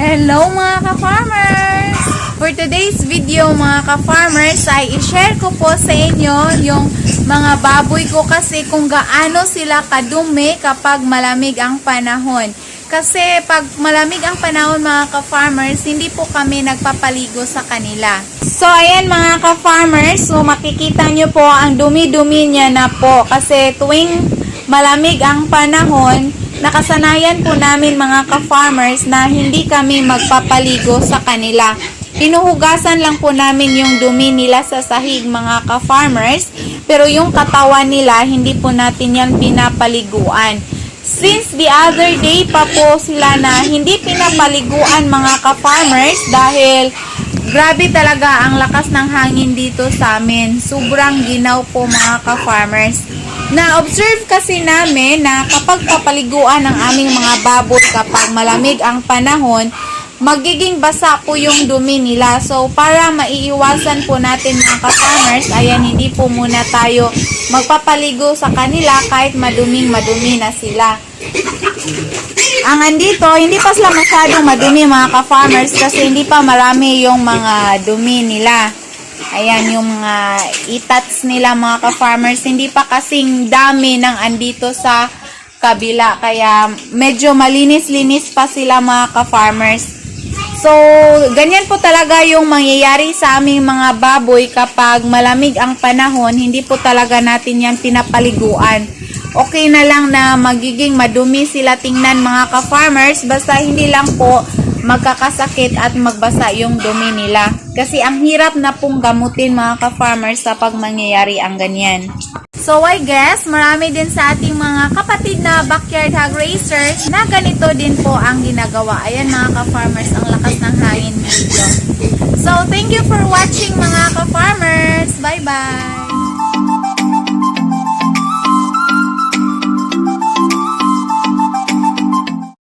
Hello mga ka-farmers! For today's video mga ka-farmers ay i-share ko po sa inyo yung mga baboy ko kasi kung gaano sila kadumi kapag malamig ang panahon. Kasi pag malamig ang panahon mga ka-farmers, hindi po kami nagpapaligo sa kanila. So ayan mga ka-farmers, so makikita nyo po ang dumi-dumi niya na po kasi tuwing malamig ang panahon, nakasanayan po namin mga ka-farmers na hindi kami magpapaligo sa kanila. Pinuhugasan lang po namin yung dumi nila sa sahig mga ka-farmers, pero yung katawan nila, hindi po natin yan pinapaliguan. Since the other day pa po sila na hindi pinapaliguan mga ka-farmers dahil grabe talaga ang lakas ng hangin dito sa amin. Sobrang ginaw po mga ka-farmers. Na-observe kasi namin na kapag papaliguan ng aming mga baboy kapag malamig ang panahon, magiging basa po yung dumi nila. So, para maiiwasan po natin mga ka-farmers, ayan, hindi po muna tayo magpapaligo sa kanila kahit maduming madumi na sila. Ang andito, hindi pa sila masyadong madumi mga ka-farmers kasi hindi pa marami yung mga dumi nila. Ayan, yung mga itats nila mga ka-farmers, hindi pa kasing dami ng andito sa kabila. Kaya medyo malinis-linis pa sila mga ka-farmers. So, ganyan po talaga yung mangyayari sa aming mga baboy kapag malamig ang panahon, hindi po talaga natin yan pinapaliguan. Okay na lang na magiging madumi sila tingnan mga ka-farmers, basta hindi lang po magkakasakit at magbasa yung dumi nila. Kasi ang hirap na pong gamutin mga ka-farmers sa pag mangyayari ang ganyan. So I guess marami din sa ating mga kapatid na backyard hog racers na ganito din po ang ginagawa. Ayan mga ka-farmers, ang lakas ng hangin dito. So thank you for watching mga ka-farmers. Bye-bye!